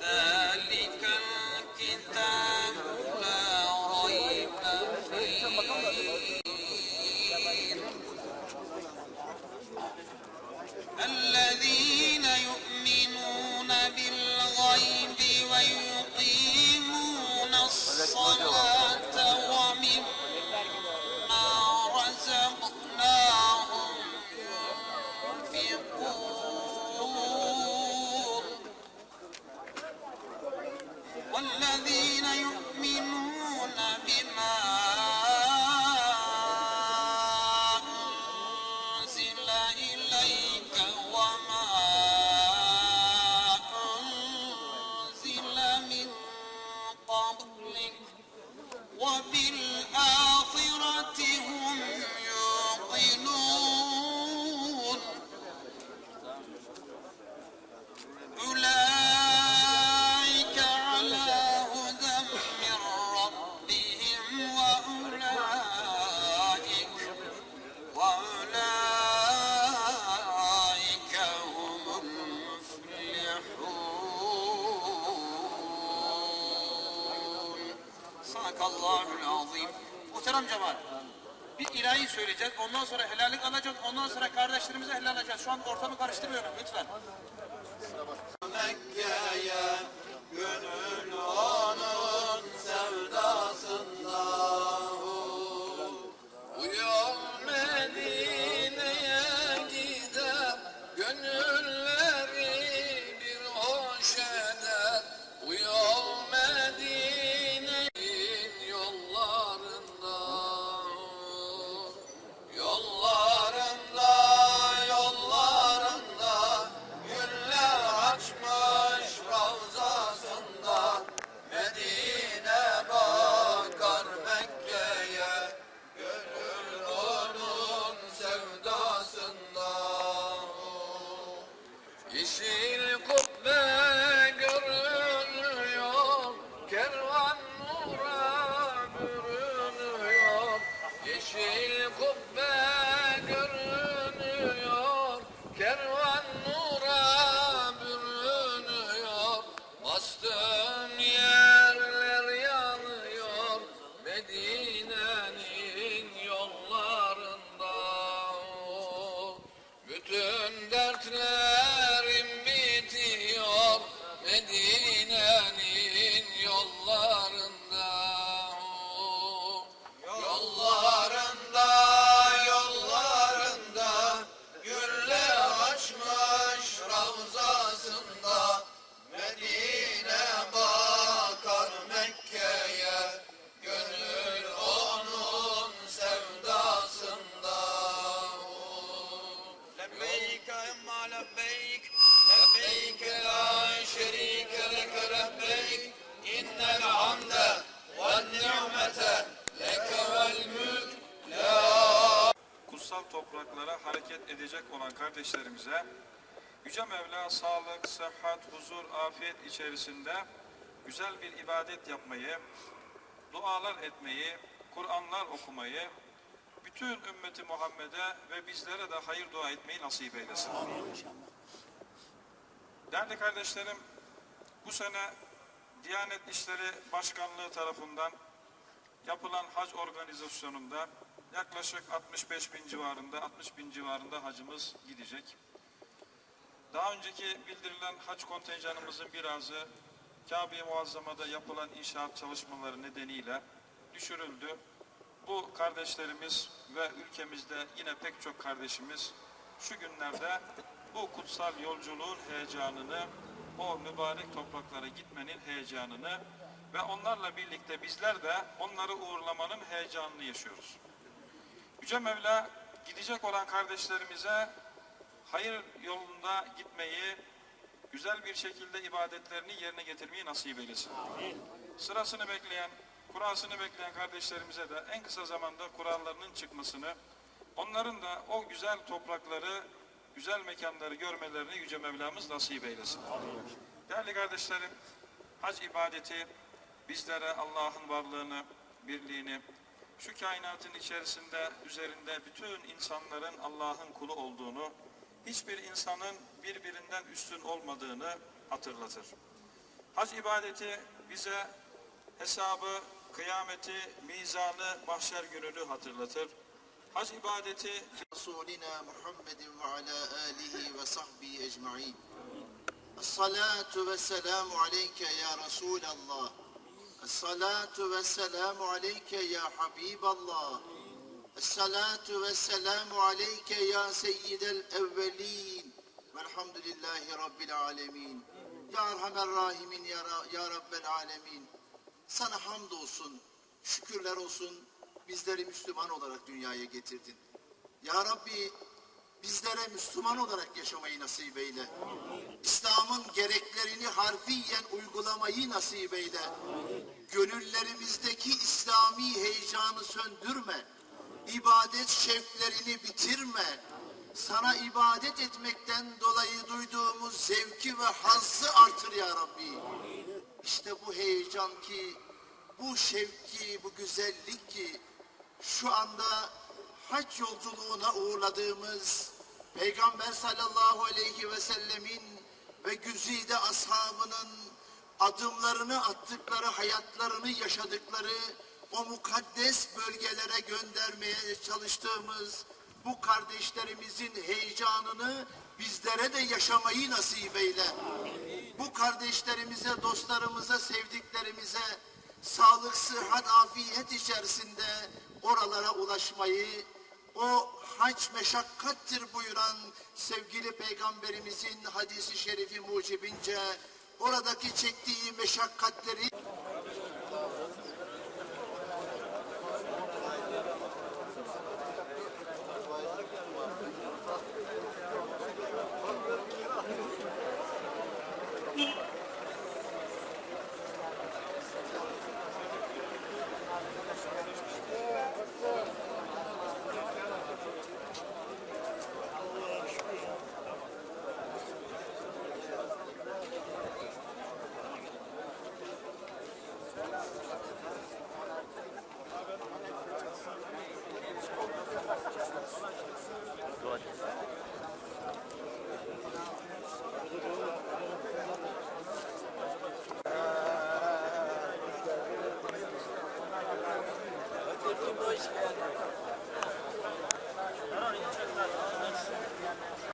ذلك الكتاب لا ريب فيه. الذين يؤمنون بالغيب ويقيمون الصلاة ومما رزقناهم ينفقون. الذي Muhterem cemaat, bir ilahi söyleyeceğiz, ondan sonra helallik alacağız, ondan sonra kardeşlerimize helal alacağız. Şu an ortamı karıştırmıyorum lütfen. كبار kardeşlerimize Yüce Mevla sağlık, sıhhat, huzur, afiyet içerisinde güzel bir ibadet yapmayı, dualar etmeyi, Kur'anlar okumayı, bütün ümmeti Muhammed'e ve bizlere de hayır dua etmeyi nasip eylesin. Değerli kardeşlerim, bu sene Diyanet İşleri Başkanlığı tarafından yapılan hac organizasyonunda yaklaşık 65 bin civarında, 60 bin civarında hacımız gidecek. Daha önceki bildirilen hac kontenjanımızın birazı Kabe-i Muazzama'da yapılan inşaat çalışmaları nedeniyle düşürüldü. Bu kardeşlerimiz ve ülkemizde yine pek çok kardeşimiz şu günlerde bu kutsal yolculuğun heyecanını, o mübarek topraklara gitmenin heyecanını ve onlarla birlikte bizler de onları uğurlamanın heyecanını yaşıyoruz. Yüce Mevla gidecek olan kardeşlerimize hayır yolunda gitmeyi, güzel bir şekilde ibadetlerini yerine getirmeyi nasip eylesin. Sırasını bekleyen, kurasını bekleyen kardeşlerimize de en kısa zamanda kurallarının çıkmasını, onların da o güzel toprakları, güzel mekanları görmelerini Yüce Mevlamız nasip eylesin. Değerli kardeşlerim, hac ibadeti bizlere Allah'ın varlığını, birliğini, şu kainatın içerisinde, üzerinde bütün insanların Allah'ın kulu olduğunu, hiçbir insanın birbirinden üstün olmadığını hatırlatır. Hac ibadeti bize hesabı, kıyameti, mizanı, mahşer gününü hatırlatır. Hac ibadeti Resulina Muhammedin ve ala alihi ve sahbihi ecma'in. Salatu ve selamu aleyke ya Resulallah. Esselatu ve selamu aleyke ya Habiballah. Esselatu ve selamu aleyke ya seyyidel evvelin. Velhamdülillahi Rabbil alemin. Ya Erhamer Rahimin ya, ya Rabbel alemin. Sana hamd olsun, şükürler olsun. Bizleri Müslüman olarak dünyaya getirdin. Ya Rabbi bizlere Müslüman olarak yaşamayı nasip eyle. İslam'ın gereklerini harfiyen uygulamayı nasip eyle. Gönüllerimizdeki İslami heyecanı söndürme. İbadet şevklerini bitirme. Sana ibadet etmekten dolayı duyduğumuz zevki ve hazzı artır ya Rabbi. İşte bu heyecan ki, bu şevki, bu güzellik ki şu anda hac yolculuğuna uğurladığımız Peygamber sallallahu aleyhi ve sellemin ve güzide ashabının adımlarını attıkları, hayatlarını yaşadıkları o mukaddes bölgelere göndermeye çalıştığımız bu kardeşlerimizin heyecanını bizlere de yaşamayı nasip eyle. Bu kardeşlerimize, dostlarımıza, sevdiklerimize sağlık, sıhhat, afiyet içerisinde oralara ulaşmayı, o hac meşakkattir buyuran sevgili peygamberimizin hadisi şerifi mucibince oradaki çektiği meşakkatleri